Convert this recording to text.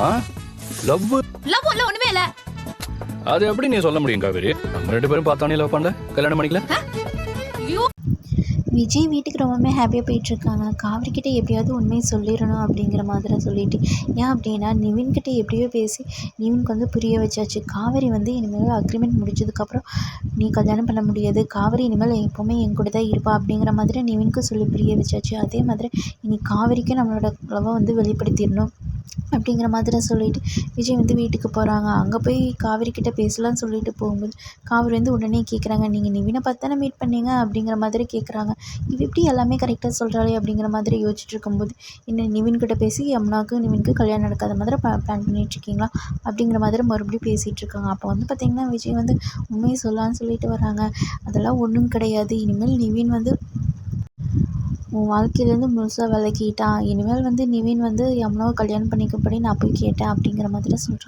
Love? Love இல்ல ஒண்ணுமே இல்ல. அது எப்படி நீ சொல்ல முடியும் காவேரி? நம்ம ரெண்டு பேரும் பார்த்தானே லவ் பண்ணல கல்யாணம் பண்ணிக்கல? விஜய் வீட்டுக்கு ரொம்பவுமே ஹாப்பியாக போயிட்டுருக்காங்க. காவிரிக்கிட்ட எப்படியாவது உண்மையை சொல்லிடணும் அப்படிங்கிற மாதிரி சொல்லிட்டு. ஏன் அப்படின்னா நிவின்கிட்ட எப்படியோ பேசி நிவின்க்கு வந்து புரிய வச்சாச்சு. காவேரி வந்து இனிமேல் அக்ரிமெண்ட் முடிச்சதுக்கப்புறம் நீ கல்யாணம் பண்ண முடியாது. காவேரி இனிமேல் எப்போவுமே என் கூட தான் இருப்பா அப்படிங்கிற மாதிரி நிவின்க்கு சொல்லி புரிய வச்சாச்சு. அதே மாதிரி இனி காவேரிக்கும் நம்மளோட லவ்வை வந்து வெளிப்படுத்திடணும். அப்படிங்கிற மாதிரி சொல்லிட்டு விஜய் வந்து வீட்டுக்கு போகிறாங்க அங்கே போய் காவேரி கிட்டே பேசலாம்னு சொல்லிட்டு போகும்போது காவேரி வந்து உடனே கேட்குறாங்க நீங்கள் நிவினை பார்த்து தானே மீட் பண்ணீங்க? அப்படிங்கிற மாதிரி கேட்குறாங்க இவ எப்படி எல்லாமே கரெக்டாக சொல்கிறாளே அப்படிங்கிற மாதிரி யோசிச்சுட்டு இருக்கும்போது என்ன நிவின் கிட்ட பேசி யமுனாவுக்கு நிவினுக்கு கல்யாணம் நடக்காத மாதிரி பிளான் பண்ணிகிட்ருக்கீங்களா அப்படிங்கிற மாதிரி மறுபடியும் பேசிகிட்டு இருக்காங்க. அப்போ வந்து பார்த்திங்கன்னா விஜய் வந்து உண்மையை சொல்லலான்னு சொல்லிட்டு வராங்க. அதெல்லாம் ஒன்றும் கிடையாது. இனிமேல் நிவின் வந்து உன் வாழ்க்கையிலேருந்து முழுசாக விலகிட்டான் இனிமேல் வந்து நிவின் வந்து யமுனாவை கல்யாணம் பண்ணிக்கப்படி நான் போய் கேட்டேன் அப்படிங்கிற மாதிரி சொல்கிறான்